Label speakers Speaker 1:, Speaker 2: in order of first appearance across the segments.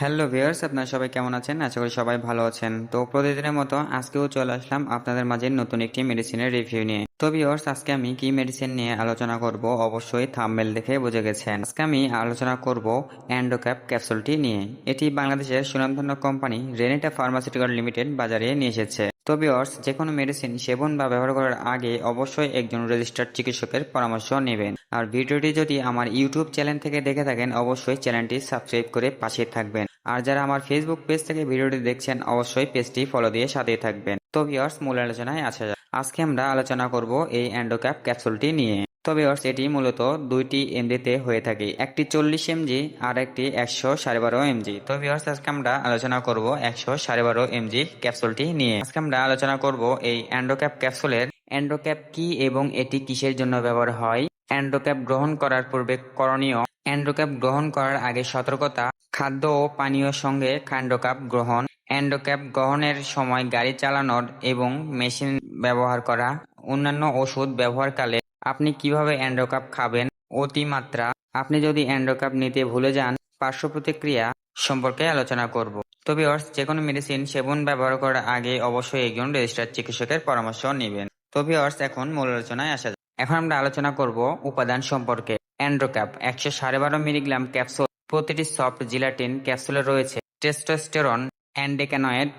Speaker 1: Hello viewers, আপনারা সবাই কেমন আছেন? আশা করি সবাই ভালো আছেন। তো প্রতিদিনের মতো আজকেও চলে আসলাম আপনাদের মাঝে নতুন একটি মেডিসিনের রিভিউ নিয়ে। তো ভিউয়ার্স, আজকে আমি কি মেডিসিন নিয়ে আলোচনা করব অবশ্যই থাম্বনেল দেখে বুঝে গেছেন। আজকে আমি আলোচনা করব অ্যান্ডোক্যাপ ক্যাপসুলটি নিয়ে। এটি বাংলাদেশের সুনামধন্য কোম্পানি রেনেটা ফার্মাসিউটিক্যাল লিমিটেড বাজারে নিয়ে এসেছে। তো ভিউয়ার্স যে কোনো মেডিসিন সেবন বা ব্যবহার করার আগে অবশ্যই একজন রেজিস্টার্ড চিকিৎসকের পরামর্শ নেবেন। আর ভিডিওটি যদি আমার ইউটিউব চ্যানেল থেকে দেখে থাকেন, অবশ্যই চ্যানেলটি সাবস্ক্রাইব করে পাশে থাকবেন। আর যারা আমার ফেসবুক পেজ থেকে ভিডিওটি দেখছেন, অবশ্যই পেজটি ফলো দিয়ে সাথেই থাকবেন। তো ভিউয়ার্স মূল আলোচনায় আসা যাক। আজকে আমরা আলোচনা করব এই অ্যান্ডোক্যাপ ক্যাপসুলটি নিয়ে। তো ভিউয়ার্স এটি মূলত দুইটি এমজিতে হয়ে থাকে। একটি চল্লিশ এমজি আর একটি একশো সাড়ে বারো এমজি তো ভিউয়ার্স আজকে আমরা আলোচনা করব একশো সাড়ে বারো এমজি ক্যাপসুলটি নিয়ে। আজকে আমরা আলোচনা করব এই অ্যান্ডোক্যাপ ক্যাপসুলের অ্যান্ডোক্যাপ কি এবং এটি কিসের জন্য ব্যবহার হয়? অ্যান্ডোক্যাপ গ্রহণ করার পূর্বে করণীয় অ্যান্ডোক্যাপ গ্রহণ করার আগে সতর্কতা, খাদ্য ও পানীয় সঙ্গে খান্ডোক্যাপ গ্রহণ অ্যান্ডোক্যাপ গ্রহণের সময় গাড়ি চালানোর এবং মেশিন ব্যবহার করা, অন্যান্য ওষুধ ব্যবহারকালে আপনি কীভাবে অ্যান্ডোক্যাপ খাবেন, অতিমাত্রা আপনি যদি অ্যান্ডোক্যাপ নিতে ভুলে যান, পার্শ্ব প্রতিক্রিয়া সম্পর্কে আলোচনা করব। তো ভিউয়ার্স যে কোনো মেডিসিন সেবন ব্যবহার করার আগে অবশ্যই একজন রেজিস্টার্ড চিকিৎসকের পরামর্শ নেবেন। তো ভিউয়ার্স, এখন মূল আলোচনায় আসা। এখন আমরা আলোচনা করব উপাদান সম্পর্কে। অ্যান্ড্রোক্যাপ একশো সাড়ে বারো মিলিগ্রাম ক্যাপসুল, প্রতিটি সফট জিলাটিন ক্যাপসুলে রয়েছে। টেস্টোস্টেরন অ্যান্ডেকানয়েড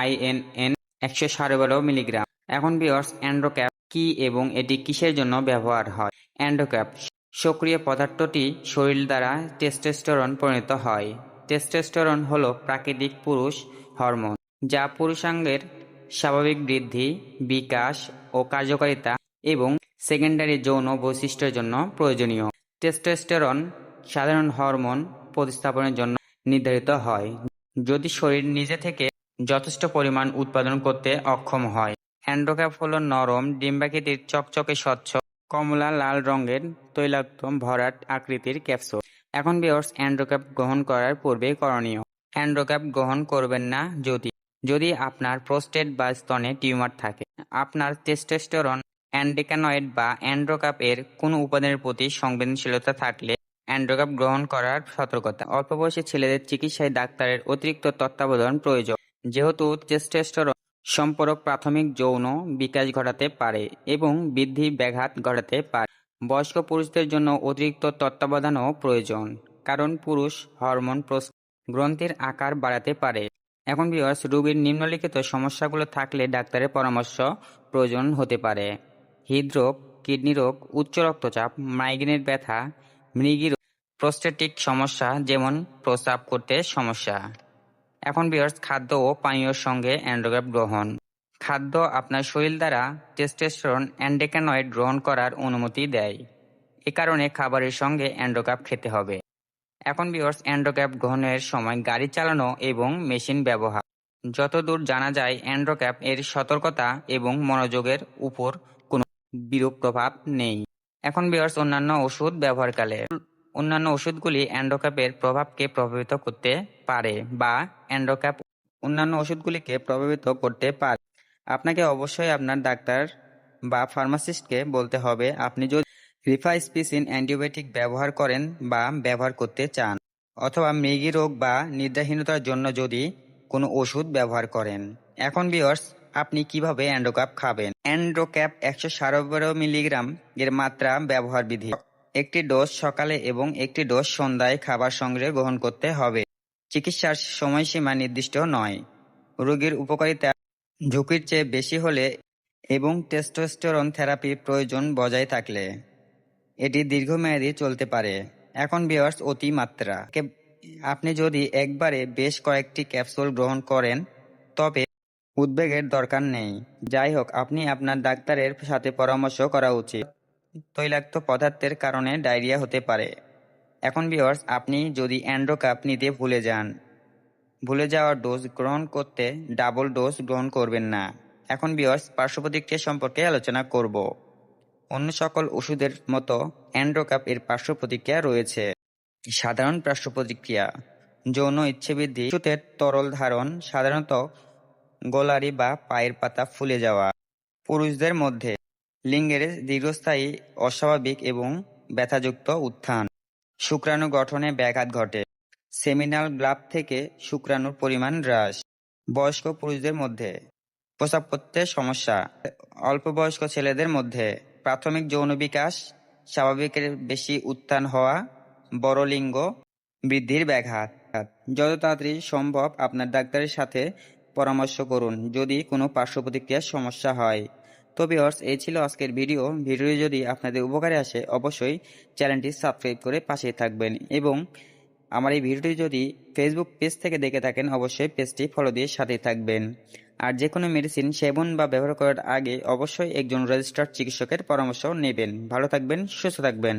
Speaker 1: আইএনএন একশো সাড়ে বারো মিলিগ্রাম। এখন বিয়র্স অ্যান্ড্রোক্যাপ কি এবং এটি কিসের জন্য ব্যবহার হয়? অ্যান্ড্রোক্যাপ সক্রিয় পদার্থটি শরীর দ্বারা টেস্টোস্টেরন পরিণত হয়। টেস্টোস্টেরন হলো প্রাকৃতিক পুরুষ হরমোন, যা পুরুষাঙ্গের স্বাভাবিক বৃদ্ধি, বিকাশ ও কার্যকারিতা এবং সেকেন্ডারি যৌন বৈশিষ্ট্যের জন্য প্রয়োজনীয়। টেস্টোস্টেরন সাধারণ হরমোন প্রতিস্থাপনের জন্য নির্ধারিত হয়। যদি শরীর নিজে থেকে যথেষ্ট পরিমাণ উৎপাদন করতে অক্ষম হয় অ্যান্ড্রোক্যাপ হল নরম, ডিম্বাকৃতির চকচকে স্বচ্ছ, কমলা লাল রঙের তৈলাক্ত ভরাট আকৃতির ক্যাপসুল। এখন বিয়র্স অ্যান্ড্রোক্যাপ গ্রহণ করার পূর্বে করণীয়। অ্যান্ড্রোক্যাপ গ্রহণ করবেন না যদি যদি আপনার প্রোস্টেট বা স্তনে টিউমার থাকে। আপনার টেস্টোস্টেরন অ্যান্ডিকানয়েড বা অ্যান্ড্রোকাপ এর কোনো উপাদানের প্রতি সংবেদনশীলতা থাকলে অ্যান্ড্রোকাপ গ্রহণ করার সতর্কতা? অল্প বয়সী ছেলেদের চিকিৎসায় ডাক্তারের অতিরিক্ত তত্ত্বাবধান প্রয়োজন। যেহেতু টেস্টোস্টেরন সম্পর্ক প্রাথমিক যৌন বিকাশ ঘটাতে পারে এবং বৃদ্ধি ব্যাঘাত ঘটাতে পারে। বয়স্ক পুরুষদের জন্য অতিরিক্ত তত্ত্বাবধানও প্রয়োজন, কারণ পুরুষ হরমোন গ্রন্থির আকার বাড়াতে পারে। এখন বিয়ার্স রোগীর নিম্নলিখিত সমস্যাগুলো থাকলে ডাক্তারের পরামর্শ প্রয়োজন হতে পারে। হৃদরোগ, কিডনি রোগ, উচ্চ রক্তচাপ, মাইগ্রেনের ব্যথা, মৃগী প্রোস্টেটিক সমস্যা যেমন প্রস্রাব করতে সমস্যা। এখন বিয়ার্স খাদ্য ও পানীয়র সঙ্গে অ্যান্ড্রোগ্রাফ গ্রহণ। খাদ্য আপনার শরীর দ্বারা টেস্টোস্টেরন অ্যান্ডেকানয়েড গ্রহণ করার অনুমতি দেয়। এ কারণে খাবারের সঙ্গে অ্যান্ড্রোগ্রাফ খেতে হবে। এখন বিয়ার্স অ্যান্ড্রোগ্রাফ গ্রহণের সময় গাড়ি চালানো এবং মেশিন ব্যবহার। যতদূর জানা যায় অ্যান্ড্রোক্যাপ এর সতর্কতা এবং মনোযোগের উপর বিরূপ প্রভাব নেই। এখন বিয়ার্স অন্যান্য ওষুধ ব্যবহারকালে অন্যান্য ওষুধগুলি অ্যান্ড্রোক্যাপের প্রভাবকে প্রভাবিত করতে পারে বা অ্যান্ড্রোক্যাপ অন্যান্য ওষুধগুলিকে প্রভাবিত করতে পারে। আপনাকে অবশ্যই আপনার ডাক্তার বা ফার্মাসিস্টকে বলতে হবে, আপনি যদি রিফাইসপিসিন অ্যান্টিবায়োটিক ব্যবহার করেন বা ব্যবহার করতে চান, অথবা মৃগী রোগ বা নিদ্রাহীনতার জন্য যদি কোনো ওষুধ ব্যবহার করেন। এখন বিয়র্স আপনি কীভাবে অ্যান্ড্রোক্যাপ খাবেন? অ্যান্ড্রোক্যাপ একশো সাড়ে মিলিগ্রাম এর মাত্রা ব্যবহার বিধি একটি ডোজ সকালে এবং একটি ডোজ সন্ধ্যায় খাবার সঙ্গে গ্রহণ করতে হবে। চিকিৎসার সময়সীমা নির্দিষ্ট নয়। রোগীর উপকারিতা ঝুঁকির চেয়ে বেশি হলে এবং টেস্টোস্টেরন থেরাপির প্রয়োজন বজায় থাকলে। এটি দীর্ঘমেয়াদী চলতে পারে। এখন বিয়ার্স অতিমাত্রা আপনি যদি একবারে বেশ কয়েকটি ক্যাপসুল গ্রহণ করেন, তবে উদ্বেগের দরকার নেই। যাই হোক আপনি আপনার ডাক্তারের সাথে পরামর্শ করা উচিত। তৈলাক্ত পদার্থের কারণে ডায়রিয়া হতে পারে। এখন বিয়ার্স আপনি যদি অ্যান্ড্রোকাপ নিতে ভুলে যান, ভুলে যাওয়া ডোজ গ্রহণ করতে ডাবল ডোজ গ্রহণ করবেন না। এখন বিয়ার্স পার্শ্ব প্রতিক্রিয়া সম্পর্কে আলোচনা করব। অন্য সকল ওষুধের মতো অ্যান্ড্রোকাপ এর পার্শ্ব প্রতিক্রিয়া রয়েছে। সাধারণ পার্শ্বপ্রতিক্রিয়া যৌন ইচ্ছেবৃদ্ধি, ওষুধের তরল ধারণ, সাধারণত গোলারি বা পায়ের পাতা ফুলে যাওয়া। পুরুষদের মধ্যে লিঙ্গের দীর্ঘস্থায়ী, অস্বাভাবিক এবং ব্যথাযুক্ত উত্থান। শুক্রাণু গঠনে ব্যাঘাত ঘটে। সেমিনাল গ্লাভ থেকে শুক্রাণুর পরিমাণ হ্রাস। বয়স্ক পুরুষদের মধ্যে প্রস্রাব করতে সমস্যা। অল্প বয়স্ক ছেলেদের মধ্যে প্রাথমিক যৌন বিকাশ, স্বাভাবিকের বেশি উত্থান হওয়া, বড় লিঙ্গ বৃদ্ধির ব্যাঘাত। যত তাড়াতাড়ি সম্ভব আপনার ডাক্তারের সাথে পরামর্শ করুন যদি কোনো পার্শ্ব প্রতিক্রিয়ার সমস্যা হয়। তো ভিউয়ার্স এই ছিল আজকের ভিডিও। ভিডিওটি যদি আপনাদের উপকারে আসে, অবশ্যই চ্যানেলটি সাবস্ক্রাইব করে পাশেই থাকবেন এবং আমার এই ভিডিওটি যদি ফেসবুক পেজ থেকে দেখে থাকেন, অবশ্যই পেজটি ফলো দিয়ে সাথে থাকবেন। আর যে কোনো মেডিসিন সেবন বা ব্যবহার করার আগে অবশ্যই একজন রেজিস্টার্ড চিকিৎসকের পরামর্শ নেবেন। ভালো থাকবেন, সুস্থ থাকবেন।